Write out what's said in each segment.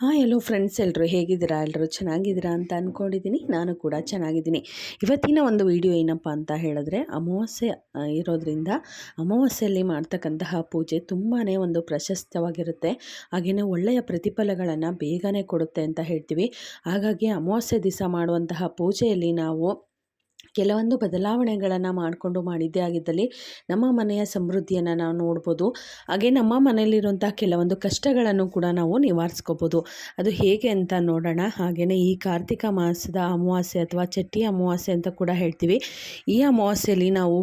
ಹಾಂ ಎಲ್ಲೋ ಫ್ರೆಂಡ್ಸ್ ಎಲ್ಲರೂ ಹೇಗಿದ್ದೀರಾ? ಎಲ್ಲರೂ ಚೆನ್ನಾಗಿದ್ದೀರಾ ಅಂತ ಅಂದ್ಕೊಂಡಿದ್ದೀನಿ ನಾನು ಕೂಡ ಚೆನ್ನಾಗಿದ್ದೀನಿ. ಇವತ್ತಿನ ಒಂದು ವಿಡಿಯೋ ಏನಪ್ಪ ಅಂತ ಹೇಳಿದ್ರೆ, ಅಮಾವಾಸ್ಯೆ ಇರೋದ್ರಿಂದ ಅಮಾವಾಸ್ಯೆಯಲ್ಲಿ ಮಾಡ್ತಕ್ಕಂತಹ ಪೂಜೆ ತುಂಬಾ ಒಂದು ಪ್ರಶಸ್ತವಾಗಿರುತ್ತೆ. ಹಾಗೆಯೇ ಒಳ್ಳೆಯ ಪ್ರತಿಫಲಗಳನ್ನು ಬೇಗನೆ ಕೊಡುತ್ತೆ ಅಂತ ಹೇಳ್ತೀವಿ. ಹಾಗಾಗಿ ಅಮಾವಾಸ್ಯೆ ದಿವಸ ಮಾಡುವಂತಹ ಪೂಜೆಯಲ್ಲಿ ನಾವು ಕೆಲವೊಂದು ಬದಲಾವಣೆಗಳನ್ನು ಮಾಡಿಕೊಂಡು ಮಾಡಿದ್ದೇ ಆಗಿದ್ದಲ್ಲಿ ನಮ್ಮ ಮನೆಯ ಸಮೃದ್ಧಿಯನ್ನು ನಾವು ನೋಡ್ಬೋದು. ಹಾಗೆ ನಮ್ಮ ಮನೆಯಲ್ಲಿರುವಂಥ ಕೆಲವೊಂದು ಕಷ್ಟಗಳನ್ನು ಕೂಡ ನಾವು ನಿವಾರಿಸ್ಕೋಬೋದು. ಅದು ಹೇಗೆ ಅಂತ ನೋಡೋಣ. ಹಾಗೆಯೇ ಈ ಕಾರ್ತಿಕ ಮಾಸದ ಅಮಾವಾಸ್ಯೆ ಅಥವಾ ಚಟ್ಟಿ ಅಮಾವಾಸ್ಯೆ ಅಂತ ಕೂಡ ಹೇಳ್ತೀವಿ. ಈ ಅಮಾವಾಸ್ಯೆಯಲ್ಲಿ ನಾವು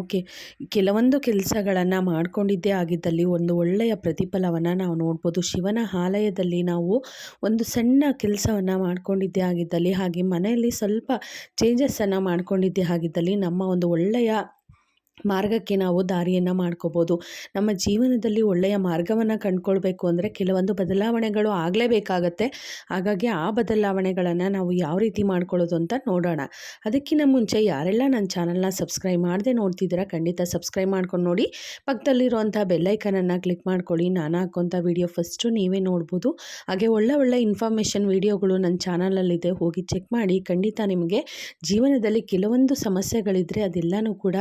ಕೆಲವೊಂದು ಕೆಲಸಗಳನ್ನು ಮಾಡಿಕೊಂಡಿದ್ದೇ ಆಗಿದ್ದಲ್ಲಿ ಒಂದು ಒಳ್ಳೆಯ ಪ್ರತಿಫಲವನ್ನು ನಾವು ನೋಡ್ಬೋದು. ಶಿವನ ಆಲಯದಲ್ಲಿ ನಾವು ಒಂದು ಸಣ್ಣ ಕೆಲಸವನ್ನು ಮಾಡಿಕೊಂಡಿದ್ದೇ ಆಗಿದ್ದಲ್ಲಿ ಹಾಗೆ ಮನೆಯಲ್ಲಿ ಸ್ವಲ್ಪ ಚೇಂಜಸ್ಸನ್ನು ಮಾಡ್ಕೊಂಡಿದ್ದೇ ಆಗಿದ್ದಲ್ಲಿ ನಮ್ಮ ಒಂದು ಒಳ್ಳೆಯ ಮಾರ್ಗಕ್ಕೆ ನಾವು ದಾರಿಯನ್ನು ಮಾಡ್ಕೋಬೋದು. ನಮ್ಮ ಜೀವನದಲ್ಲಿ ಒಳ್ಳೆಯ ಮಾರ್ಗವನ್ನು ಕಂಡುಕೊಳ್ಬೇಕು ಅಂದರೆ ಕೆಲವೊಂದು ಬದಲಾವಣೆಗಳು ಆಗಲೇಬೇಕಾಗತ್ತೆ. ಹಾಗಾಗಿ ಆ ಬದಲಾವಣೆಗಳನ್ನು ನಾವು ಯಾವ ರೀತಿ ಮಾಡ್ಕೊಳ್ಳೋದು ಅಂತ ನೋಡೋಣ. ಅದಕ್ಕಿಂತ ಮುಂಚೆ ಯಾರೆಲ್ಲ ನನ್ನ ಚಾನಲ್ನ ಸಬ್ಸ್ಕ್ರೈಬ್ ಮಾಡದೆ ನೋಡ್ತಿದ್ದೀರಾ ಖಂಡಿತ ಸಬ್ಸ್ಕ್ರೈಬ್ ಮಾಡ್ಕೊಂಡು ನೋಡಿ. ಪಕ್ಕದಲ್ಲಿರುವಂಥ ಬೆಲ್ಲೈಕನನ್ನು ಕ್ಲಿಕ್ ಮಾಡ್ಕೊಳ್ಳಿ. ನಾನು ಹಾಕೋಂಥ ವಿಡಿಯೋ ಫಸ್ಟು ನೀವೇ ನೋಡ್ಬೋದು. ಹಾಗೆ ಒಳ್ಳೆ ಒಳ್ಳೆ ಇನ್ಫಾರ್ಮೇಷನ್ ವಿಡಿಯೋಗಳು ನನ್ನ ಚಾನಲಲ್ಲಿದೆ ಹೋಗಿ ಚೆಕ್ ಮಾಡಿ. ಖಂಡಿತ ನಿಮಗೆ ಜೀವನದಲ್ಲಿ ಕೆಲವೊಂದು ಸಮಸ್ಯೆಗಳಿದ್ದರೆ ಅದೆಲ್ಲನೂ ಕೂಡ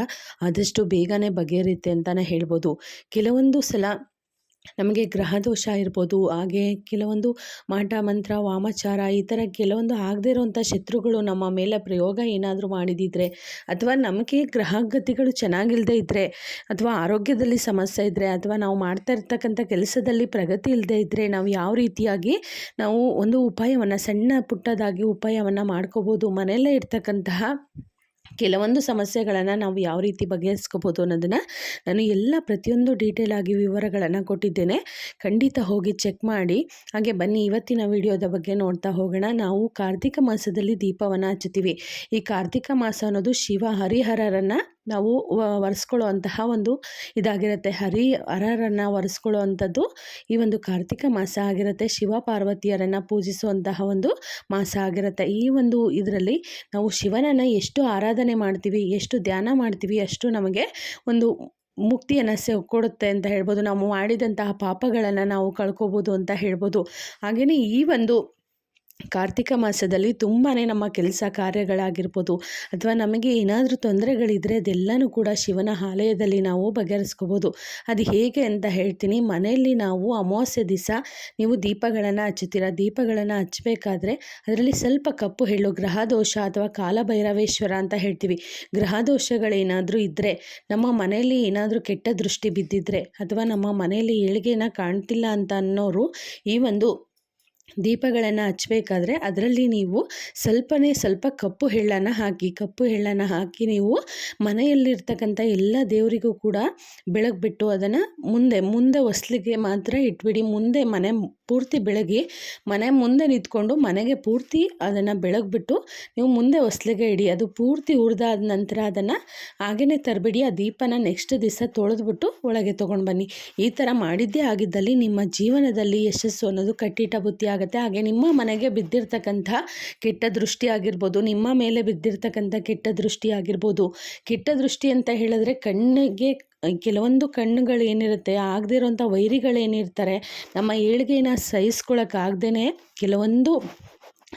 ಆದಷ್ಟು ಬೇಗನೆ ಬಗೆಹರಿಯುತ್ತೆ ಅಂತಲೇ ಹೇಳ್ಬೋದು. ಕೆಲವೊಂದು ಸಲ ನಮಗೆ ಗ್ರಹ ದೋಷ ಇರ್ಬೋದು, ಹಾಗೆ ಕೆಲವೊಂದು ಮಾಟ ಮಂತ್ರ, ವಾಮಾಚಾರ ಈ ಥರ ಕೆಲವೊಂದು ಆಗದೇ ಇರೋವಂಥ ಶತ್ರುಗಳು ನಮ್ಮ ಮೇಲೆ ಪ್ರಯೋಗ ಏನಾದರೂ ಮಾಡಿದಿದ್ರೆ ಅಥವಾ ನಮಗೆ ಗ್ರಹಗತಿಗಳು ಚೆನ್ನಾಗಿಲ್ಲದೆ ಇದ್ದರೆ ಅಥವಾ ಆರೋಗ್ಯದಲ್ಲಿ ಸಮಸ್ಯೆ ಇದ್ದರೆ ಅಥವಾ ನಾವು ಮಾಡ್ತಾ ಇರ್ತಕ್ಕಂಥ ಕೆಲಸದಲ್ಲಿ ಪ್ರಗತಿ ಇಲ್ಲದೆ ಇದ್ದರೆ ನಾವು ಯಾವ ರೀತಿಯಾಗಿ ನಾವು ಒಂದು ಉಪಾಯವನ್ನು, ಸಣ್ಣ ಪುಟ್ಟದಾಗಿ ಉಪಾಯವನ್ನು ಮಾಡ್ಕೋಬೋದು, ಮನೆಯಲ್ಲೇ ಇರ್ತಕ್ಕಂತಹ ಕೆಲವೊಂದು ಸಮಸ್ಯೆಗಳನ್ನು ನಾವು ಯಾವ ರೀತಿ ಬಗೆಹರಿಸ್ಕೋಬೋದು ಅನ್ನೋದನ್ನು ನಾನು ಎಲ್ಲ ಪ್ರತಿಯೊಂದು ಡೀಟೇಲ್ ಆಗಿ ವಿವರಗಳನ್ನು ಕೊಟ್ಟಿದ್ದೇನೆ. ಖಂಡಿತ ಹೋಗಿ ಚೆಕ್ ಮಾಡಿ. ಹಾಗೆ ಬನ್ನಿ, ಇವತ್ತಿನ ವಿಡಿಯೋದ ಬಗ್ಗೆ ನೋಡ್ತಾ ಹೋಗೋಣ. ನಾವು ಕಾರ್ತಿಕ ಮಾಸದಲ್ಲಿ ದೀಪವನ್ನು ಹಚ್ಚುತ್ತೀವಿ. ಈ ಕಾರ್ತಿಕ ಮಾಸ ಅನ್ನೋದು ಶಿವ ಹರಿಹರರನ್ನು ನಾವು ಒರೆಸ್ಕೊಳ್ಳೋ ಅಂತಹ ಒಂದು ಇದಾಗಿರುತ್ತೆ. ಹರಿ ಹರರನ್ನು ಒರೆಸ್ಕೊಳ್ಳೋ ಅಂಥದ್ದು ಈ ಒಂದು ಕಾರ್ತಿಕ ಮಾಸ ಆಗಿರುತ್ತೆ. ಶಿವ ಪಾರ್ವತಿಯರನ್ನು ಪೂಜಿಸುವಂತಹ ಒಂದು ಮಾಸ ಆಗಿರುತ್ತೆ. ಈ ಒಂದು ಇದರಲ್ಲಿ ನಾವು ಶಿವನನ್ನು ಎಷ್ಟು ಆರಾಧನೆ ಮಾಡ್ತೀವಿ, ಎಷ್ಟು ಧ್ಯಾನ ಮಾಡ್ತೀವಿ, ಅಷ್ಟು ನಮಗೆ ಒಂದು ಮುಕ್ತಿಯನ್ನು ಸೆ, ಕೊಡುತ್ತೆ ಅಂತ ಹೇಳ್ಬೋದು. ನಾವು ಮಾಡಿದಂತಹ ಪಾಪಗಳನ್ನು ನಾವು ಕಳ್ಕೊಬೋದು ಅಂತ ಹೇಳ್ಬೋದು. ಹಾಗೆಯೇ ಈ ಒಂದು ಕಾರ್ತಿಕ ಮಾಸದಲ್ಲಿ ತುಂಬಾ ನಮ್ಮ ಕೆಲಸ ಕಾರ್ಯಗಳಾಗಿರ್ಬೋದು ಅಥವಾ ನಮಗೆ ಏನಾದರೂ ತೊಂದರೆಗಳಿದ್ದರೆ ಅದೆಲ್ಲನೂ ಕೂಡ ಶಿವನ ಆಲಯದಲ್ಲಿ ನಾವು ಬಗೆಹರಿಸ್ಕೋಬೋದು. ಅದು ಹೇಗೆ ಅಂತ ಹೇಳ್ತೀನಿ, ಮನೆಯಲ್ಲಿ ನಾವು ಅಮಾವಾಸ್ಯೆ ದಿವಸ ನೀವು ದೀಪಗಳನ್ನು ಹಚ್ಚುತ್ತೀರ? ದೀಪಗಳನ್ನು ಹಚ್ಚಬೇಕಾದ್ರೆ ಅದರಲ್ಲಿ ಸ್ವಲ್ಪ ಕಪ್ಪು ಎಳ್ಳು ಗ್ರಹದೋಷ ಅಥವಾ ಕಾಲಭೈರವೇಶ್ವರ ಅಂತ ಹೇಳ್ತೀವಿ. ಗ್ರಹದೋಷಗಳೇನಾದರೂ ಇದ್ದರೆ ನಮ್ಮ ಮನೆಯಲ್ಲಿ ಏನಾದರೂ ಕೆಟ್ಟ ದೃಷ್ಟಿ ಬಿದ್ದಿದ್ರೆ ಅಥವಾ ನಮ್ಮ ಮನೆಯಲ್ಲಿ ಏಳಿಗೆನ ಕಾಣ್ತಿಲ್ಲ ಅಂತ ಅನ್ನೋರು ಈ ಒಂದು ದೀಪಗಳನ್ನು ಹಚ್ಚಬೇಕಾದ್ರೆ ಅದರಲ್ಲಿ ನೀವು ಸ್ವಲ್ಪನೇ ಸ್ವಲ್ಪ ಕಪ್ಪು ಎಳ್ಳನ್ನು ಹಾಕಿ, ಕಪ್ಪು ಎಳ್ಳನ್ನು ಹಾಕಿ ನೀವು ಮನೆಯಲ್ಲಿರ್ತಕ್ಕಂಥ ಎಲ್ಲ ದೇವರಿಗೂ ಕೂಡ ಬೆಳಗ್ಬಿಟ್ಟು ಅದನ್ನು ಮುಂದೆ ಮುಂದೆ ಹೊಸ್ಲಿಗೆ ಮಾತ್ರ ಇಟ್ಬಿಡಿ, ಮುಂದೆ ಮನೆ ಪೂರ್ತಿ ಬೆಳಗಿ ಮನೆ ಮುಂದೆ ನಿಂತ್ಕೊಂಡು ಮನೆಗೆ ಪೂರ್ತಿ ಅದನ್ನು ಬೆಳಗ್ಬಿಟ್ಟು ನೀವು ಮುಂದೆ ಹೊಸ್ಲಿಗೆ ಇಡಿ. ಅದು ಪೂರ್ತಿ ಹುರಿದಾದ ನಂತರ ಅದನ್ನು ಹಾಗೆಯೇ ತರಬೇಡಿ. ಆ ದೀಪನ ನೆಕ್ಸ್ಟ್ ದಿವಸ ತೊಳೆದ್ಬಿಟ್ಟು ಒಳಗೆ ತೊಗೊಂಡು ಬನ್ನಿ. ಈ ಥರ ಮಾಡಿದ್ದೇ ಆಗಿದ್ದಲ್ಲಿ ನಿಮ್ಮ ಜೀವನದಲ್ಲಿ ಯಶಸ್ಸು ಅನ್ನೋದು ಕಟ್ಟಿಟ್ಟ ಬುತ್ತಿ ಆಗುತ್ತೆ. ಹಾಗೆ ನಿಮ್ಮ ಮನೆಗೆ ಬಿದ್ದಿರ್ತಕ್ಕಂಥ ಕೆಟ್ಟ ದೃಷ್ಟಿ ಆಗಿರ್ಬೋದು, ನಿಮ್ಮ ಮೇಲೆ ಬಿದ್ದಿರ್ತಕ್ಕಂಥ ಕೆಟ್ಟ ದೃಷ್ಟಿ ಆಗಿರ್ಬೋದು, ಕೆಟ್ಟ ದೃಷ್ಟಿ ಅಂತ ಹೇಳಿದ್ರೆ ಕಣ್ಣಿಗೆ ಕೆಲವೊಂದು ಕಣ್ಣುಗಳು ಏನಿರುತ್ತೆ ಆಗದಿರೋಂಥ ವೈರಿಗಳೇನಿರ್ತಾರೆ ನಮ್ಮ ಏಳಿಗೆನ ಸಹಿಸ್ಕೊಳಕ್ಕಾಗ್ದೇ ಕೆಲವೊಂದು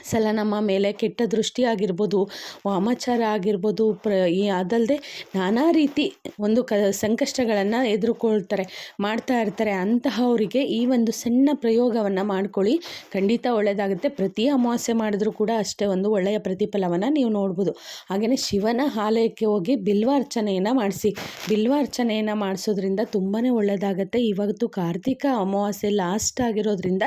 ಸಲ ನಮ್ಮ ಮೇಲೆ ಕೆಟ್ಟ ದೃಷ್ಟಿ ಆಗಿರ್ಬೋದು, ವಾಮಾಚಾರ ಆಗಿರ್ಬೋದು, ಪ್ರ, ಈ ಅದಲ್ಲದೆ ನಾನಾ ರೀತಿ ಒಂದು ಕ, ಸಂಕಷ್ಟಗಳನ್ನು ಎದುರುಕೊಳ್ತಾರೆ, ಮಾಡ್ತಾ ಇರ್ತಾರೆ. ಅಂತಹವರಿಗೆ ಈ ಒಂದು ಸಣ್ಣ ಪ್ರಯೋಗವನ್ನು ಮಾಡ್ಕೊಳ್ಳಿ. ಖಂಡಿತ ಒಳ್ಳೆಯದಾಗುತ್ತೆ ಪ್ರತಿ ಅಮಾವಾಸ್ಯೆ ಮಾಡಿದ್ರೂ ಕೂಡ ಅಷ್ಟೇ ಒಂದು ಒಳ್ಳೆಯ ಪ್ರತಿಫಲವನ್ನು ನೀವು ನೋಡ್ಬೋದು. ಹಾಗೆಯೇ ಶಿವನ ಆಲಯಕ್ಕೆ ಹೋಗಿ ಬಿಲ್ವಾರ್ಚನೆಯನ್ನು ಮಾಡಿಸಿ. ಬಿಲ್ವಾರ್ಚನೆಯನ್ನು ಮಾಡಿಸೋದ್ರಿಂದ ತುಂಬಾ ಒಳ್ಳೆಯದಾಗುತ್ತೆ ಇವತ್ತು ಕಾರ್ತಿಕ ಅಮಾವಾಸ್ಯೆ ಲಾಸ್ಟ್ ಆಗಿರೋದ್ರಿಂದ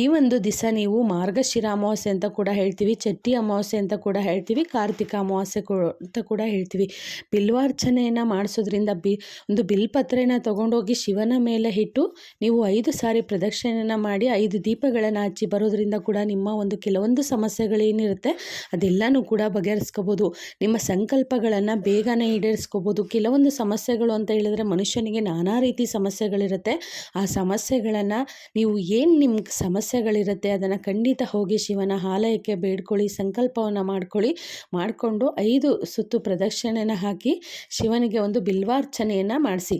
ಈ ಒಂದು ದಿವಸ ನೀವು ಮಾರ್ಗಶಿರ ಅಮಾವಾಸ್ಯೆ ಅಂತ ಕೂಡ ಹೇಳ್ತೀವಿ. ಚಟ್ಟಿ ಅಮಾವಾಸ್ಯೆ ಅಂತ ಕೂಡ ಹೇಳ್ತೀವಿ. ಕಾರ್ತಿಕ ಅಮಾವಾಸ್ಯೆ ಅಂತ ಕೂಡ ಹೇಳ್ತೀವಿ. ಬಿಲ್ವಾರ್ಚನೆಯನ್ನು ಮಾಡಿಸೋದ್ರಿಂದ ಬಿ, ಒಂದು ಬಿಲ್ಪತ್ರೆನ ತೊಗೊಂಡೋಗಿ ಶಿವನ ಮೇಲೆ ಇಟ್ಟು ನೀವು ಐದು ಸಾರಿ ಪ್ರದಕ್ಷಿಣೆಯನ್ನು ಮಾಡಿ ಐದು ದೀಪಗಳನ್ನು ಹಚ್ಚಿ ಬರೋದ್ರಿಂದ ಕೂಡ ನಿಮ್ಮ ಒಂದು ಕೆಲವೊಂದು ಸಮಸ್ಯೆಗಳೇನಿರುತ್ತೆ ಅದೆಲ್ಲನೂ ಕೂಡ ಬಗೆಹರಿಸ್ಕೋಬೋದು. ನಿಮ್ಮ ಸಂಕಲ್ಪಗಳನ್ನು ಬೇಗನೆ ಈಡೇರಿಸ್ಕೋಬೋದು. ಕೆಲವೊಂದು ಸಮಸ್ಯೆಗಳು ಅಂತ ಹೇಳಿದ್ರೆ ಮನುಷ್ಯನಿಗೆ ನಾನಾ ರೀತಿ ಸಮಸ್ಯೆಗಳಿರುತ್ತೆ. ಆ ಸಮಸ್ಯೆಗಳನ್ನು ನೀವು ಏನು ನಿಮ್ಗೆ ಸಮಸ್ಯೆಗಳಿರುತ್ತೆ ಅದನ್ನು ಖಂಡಿತ ಹೋಗಿ ಶಿವನ ಆಲಯಕ್ಕೆ ಬೇಡ್ಕೊಳ್ಳಿ ಸಂಕಲ್ಪವನ್ನು ಮಾಡ್ಕೊಳ್ಳಿ. ಮಾಡಿಕೊಂಡು ಐದು ಸುತ್ತು ಪ್ರದಕ್ಷಿಣೆನ ಹಾಕಿ ಶಿವನಿಗೆ ಒಂದು ಬಿಲ್ವಾರ್ಚನೆಯನ್ನು ಮಾಡಿಸಿ.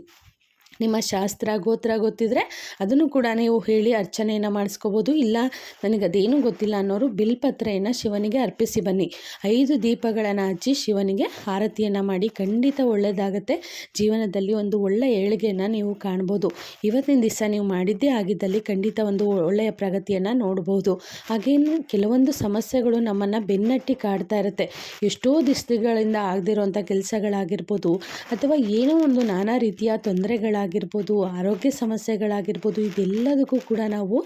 ನಿಮ್ಮ ಶಾಸ್ತ್ರ, ಗೋತ್ರ ಗೊತ್ತಿದ್ದರೆ ಅದನ್ನು ಕೂಡ ನೀವು ಹೇಳಿ ಅರ್ಚನೆಯನ್ನು ಮಾಡಿಸ್ಕೋಬೋದು. ಇಲ್ಲ ನನಗೆ ಅದೇನೂ ಗೊತ್ತಿಲ್ಲ ಅನ್ನೋರು ಬಿಲ್ಪತ್ರೆಯನ್ನು ಶಿವನಿಗೆ ಅರ್ಪಿಸಿ ಬನ್ನಿ. ಐದು ದೀಪಗಳನ್ನು ಹಚ್ಚಿ ಶಿವನಿಗೆ ಆರತಿಯನ್ನು ಮಾಡಿ ಖಂಡಿತ ಒಳ್ಳೆಯದಾಗತ್ತೆ ಜೀವನದಲ್ಲಿ ಒಂದು ಒಳ್ಳೆಯ ಏಳಿಗೆಯನ್ನು ನೀವು ಕಾಣ್ಬೋದು. ಇವತ್ತಿನ ದಿವಸ ನೀವು ಮಾಡಿದ್ದೇ ಆಗಿದ್ದಲ್ಲಿ ಖಂಡಿತ ಒಂದು ಒಳ್ಳೆಯ ಪ್ರಗತಿಯನ್ನು ನೋಡ್ಬೋದು. ಹಾಗೇನು ಕೆಲವೊಂದು ಸಮಸ್ಯೆಗಳು ನಮ್ಮನ್ನು ಬೆನ್ನಟ್ಟಿ ಕಾಡ್ತಾ ಇರುತ್ತೆ. ಎಷ್ಟೋ ದಿವಸಗಳಿಂದ ಆಗದಿರೋಂಥ ಕೆಲಸಗಳಾಗಿರ್ಬೋದು, ಅಥವಾ ಏನೋ ಒಂದು ನಾನಾ ರೀತಿಯ ತೊಂದರೆಗಳಾಗಿ ಆಗಿರ್ಬೋದು ಆರೋಗ್ಯ ಸಮಸ್ಯೆಗಳಾಗಿರ್ಬೋದು, ಇದೆಲ್ಲದಕ್ಕೂ ಕೂಡ ನಾವು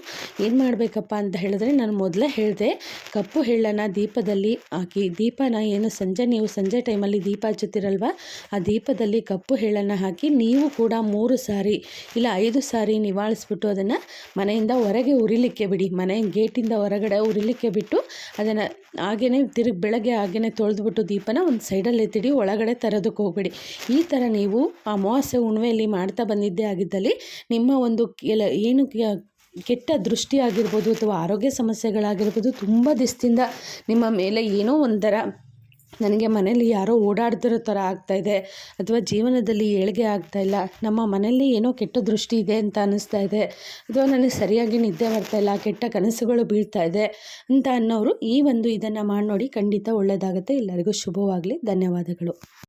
ಏನು ಮಾಡಬೇಕಪ್ಪ ಅಂತ ಹೇಳಿದ್ರೆ ನಾನು ಮೊದಲೇ ಹೇಳಿದೆ, ಕಪ್ಪು ಎಳ್ಳನ್ನು ದೀಪದಲ್ಲಿ ಹಾಕಿ, ದೀಪನ ಏನು ಸಂಜೆ ನೀವು ಸಂಜೆ ಟೈಮಲ್ಲಿ ದೀಪ ಹಚ್ಚುತ್ತಿರಲ್ವ, ಆ ದೀಪದಲ್ಲಿ ಕಪ್ಪು ಹೆಳ್ಳನ್ನು ಹಾಕಿ ನೀವು ಕೂಡ ಮೂರು ಸಾರಿ ಇಲ್ಲ ಐದು ಸಾರಿ ನಿವಾಳಿಸ್ಬಿಟ್ಟು ಅದನ್ನು ಮನೆಯಿಂದ ಹೊರಗೆ ಉರಿಲಿಕ್ಕೆ ಬಿಡಿ, ಮನೆ ಗೇಟಿಂದ ಹೊರಗಡೆ ಉರಿಲಿಕ್ಕೆ ಬಿಟ್ಟು ಅದನ್ನು ಹಾಗೆಯೇ ತಿರುಗಿ ಬೆಳಗ್ಗೆ ಹಾಗೆಯೇ ತೊಳೆದ್ಬಿಟ್ಟು ದೀಪನ ಒಂದು ಸೈಡಲ್ಲಿ ಎತ್ತಿಡಿ, ಒಳಗಡೆ ತರೋದಕ್ಕೆ ಹೋಗಬೇಡಿ. ಈ ಥರ ನೀವು ಅಮಾವಾಸ್ಯೆ ಉಣವೆಯಲ್ಲಿ ಮಾಡ್ತಾ ಬಂದಿದ್ದೇ ಆಗಿದ್ದಲ್ಲಿ ನಿಮ್ಮ ಒಂದು ಕೆಲ ಏನು ಕೆಟ್ಟ ದೃಷ್ಟಿ ಆಗಿರ್ಬೋದು ಅಥವಾ ಆರೋಗ್ಯ ಸಮಸ್ಯೆಗಳಾಗಿರ್ಬೋದು ತುಂಬ ದಿವಸದಿಂದ ನಿಮ್ಮ ಮೇಲೆ ಏನೋ ಒಂಥರ ನನಗೆ ಮನೇಲಿ ಯಾರೋ ಓಡಾಡ್ತಿರೋ ಥರ ಆಗ್ತಾಯಿದೆ ಅಥವಾ ಜೀವನದಲ್ಲಿ ಏಳಿಗೆ ಆಗ್ತಾಯಿಲ್ಲ ನಮ್ಮ ಮನೆಯಲ್ಲಿ ಏನೋ ಕೆಟ್ಟ ದೃಷ್ಟಿ ಇದೆ ಅಂತ ಅನ್ನಿಸ್ತಾ ಇದೆ ಅಥವಾ ನನಗೆ ಸರಿಯಾಗಿ ನಿದ್ದೆ ಬರ್ತಾಯಿಲ್ಲ ಕೆಟ್ಟ ಕನಸುಗಳು ಬೀಳ್ತಾ ಇದೆ ಅಂತ ಅನ್ನೋರು ಈ ಒಂದು ಇದನ್ನು ಮಾಡಿ ನೋಡಿ ಖಂಡಿತ ಒಳ್ಳೆಯದಾಗುತ್ತೆ. ಎಲ್ಲರಿಗೂ ಶುಭವಾಗಲಿ. ಧನ್ಯವಾದಗಳು.